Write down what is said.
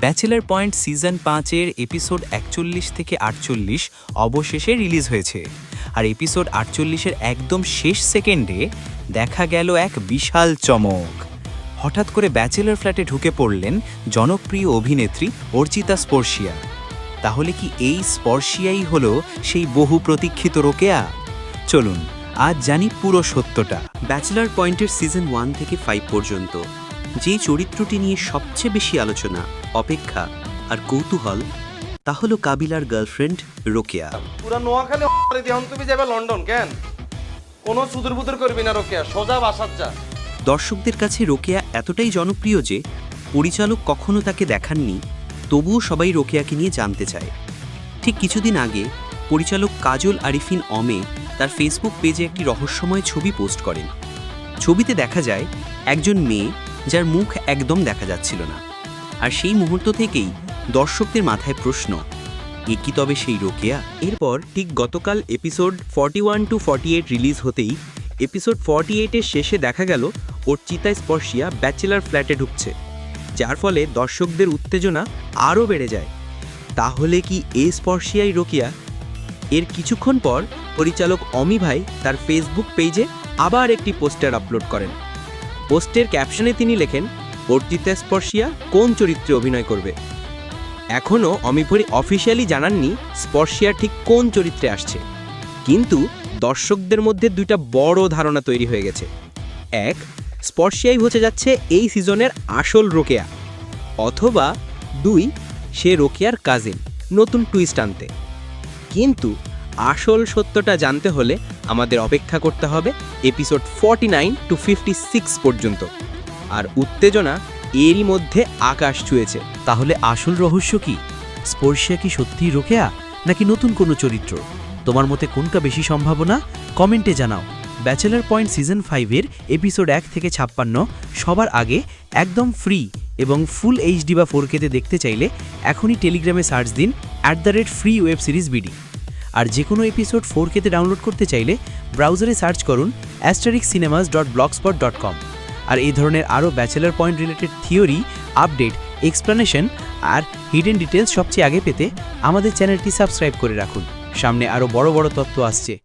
Bachelor point season পাঁচের episode একচল্লিশ থেকে আটচল্লিশ অবশেষে রিলিজ হয়েছে। আর এপিসোড আটচল্লিশের একদম শেষ সেকেন্ডে দেখা গেল এক বিশাল চমক। হঠাৎ করে ব্যাচেলার ফ্ল্যাটে ঢুকে পড়লেন জনপ্রিয় অভিনেত্রী অর্চিতা স্পর্শিয়া। তাহলে কি এই স্পর্শিয়াই হলো সেই বহু প্রতীক্ষিত রোকেয়া? চলুন, আজ জানি পুরো সত্যটা। ব্যাচেলার পয়েন্টের সিজন ওয়ান থেকে ফাইভ পর্যন্ত। যে চরিত্রটি নিয়ে সবচেয়ে বেশি আলোচনা অপেক্ষা আর কৌতূহল তা হলো কাবিলার গার্লফ্রেন্ড রোকেয়া। পুরা নোয়াখালী তুমি যাবে লন্ডন কেন? কোনো সুদূর বুদুর করবি না রোকেয়া সোজা বাসার যা। দর্শকদের কাছে রোকেয়া এতটাই জনপ্রিয় যে পরিচালক কখনো তাকে দেখাননি তবুও সবাই রোকেয়াকে নিয়ে জানতে চায়। ঠিক কিছুদিন আগে পরিচালক কাজল আরিফিন অমে তার ফেসবুক পেজে একটি রহস্যময় ছবি পোস্ট করেন। ছবিতে দেখা যায় একজন মেয়ে যার মুখ একদম দেখা যাচ্ছিল না। আর সেই মুহূর্ত থেকেই দর্শকদের মাথায় প্রশ্ন, এ কি তবে সেই রোকেয়া? এরপর ঠিক গতকাল episode forty one to forty eight release হতেই এপিসোড ফর্টি এইটের শেষে দেখা গেল ওর চিতায় স্পর্শিয়া ব্যাচেলার ফ্ল্যাটে ঢুকছে, যার ফলে দর্শকদের উত্তেজনা আরও বেড়ে যায়। তাহলে কি এ স্পর্শিয়াই রোকিয়া? এর কিছুক্ষণ পর পরিচালক অমি ভাই তার ফেসবুক পেজে আবার একটি পোস্টার আপলোড করেন। পোস্টের ক্যাপশনে তিনি লেখেন অর্চিতা স্পর্শিয়া কোন চরিত্রে অভিনয় করবে? এখনও অমিপুরি অফিসিয়ালি জানাননি স্পর্শিয়া ঠিক কোন চরিত্রে আসছে। কিন্তু দর্শকদের মধ্যে দুইটা বড় ধারণা তৈরি হয়ে গেছে। এক, স্পর্শিয়াই হতে যাচ্ছে এই সিজনের আসল রোকেয়া। অথবা দুই, সে রোকেয়ার কাজিন, নতুন টুইস্ট আনতে। কিন্তু আসল সত্যটা জানতে হলে আমাদের অপেক্ষা করতে হবে episode forty nine to fifty six পর্যন্ত। আর উত্তেজনা এরই মধ্যে আকাশ ছুঁয়েছে। তাহলে আসল রহস্য কি? স্পর্শিয়া কি সত্যিই রোকেয়া, নাকি নতুন কোনো চরিত্র? তোমার মতে কোনটা বেশি সম্ভাবনা? কমেন্টে জানাও। ব্যাচেলার পয়েন্ট সিজন ফাইভের এপিসোড এক থেকে ছাপ্পান্ন সবার আগে একদম ফ্রি এবং ফুল এইচডি বা ফোর দেখতে চাইলে এখনই টেলিগ্রামে সার্চ দিন at the rate free web series BD আর যে কোনো এপিসোড ফোর কেতে ডাউনলোড করতে চাইলে ব্রাউজারে সার্চ করুন asterisk cinemas dot blogspot dot com আর এই ধরনের আরও bachelor point related theory update explanation আর হিডেন ডিটেলস সবচেয়ে আগে পেতে আমাদের চ্যানেলটি সাবস্ক্রাইব করে রাখুন। সামনে আরও বড় বড় তথ্য আসছে।